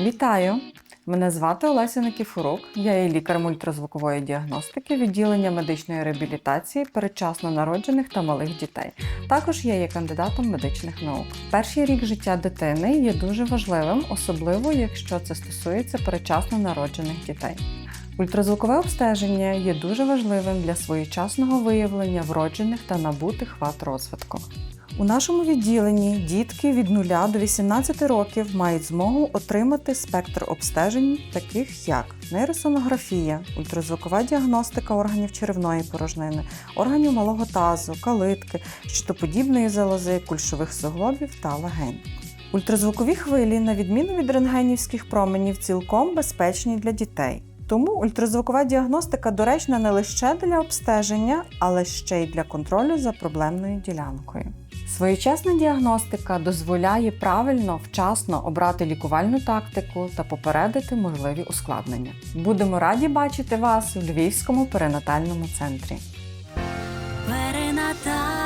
Вітаю! Мене звати Олеся Никіфорук. Я є лікарем ультразвукової діагностики відділення медичної реабілітації передчасно народжених та малих дітей. Також я є кандидатом медичних наук. Перший рік життя дитини є дуже важливим, особливо якщо це стосується передчасно народжених дітей. Ультразвукове обстеження є дуже важливим для своєчасного виявлення вроджених та набутих вад розвитку. У нашому відділенні дітки від 0 до 18 років мають змогу отримати спектр обстежень, таких як нейросонографія, ультразвукова діагностика органів черевної порожнини, органів малого тазу, калитки, щитоподібної залози, кульшових суглобів та легень. Ультразвукові хвилі, на відміну від рентгенівських променів, цілком безпечні для дітей. Тому ультразвукова діагностика доречна не лише для обстеження, але ще й для контролю за проблемною ділянкою. Своєчасна діагностика дозволяє правильно, вчасно обрати лікувальну тактику та попередити можливі ускладнення. Будемо раді бачити вас у Львівському перинатальному центрі. Перинатальний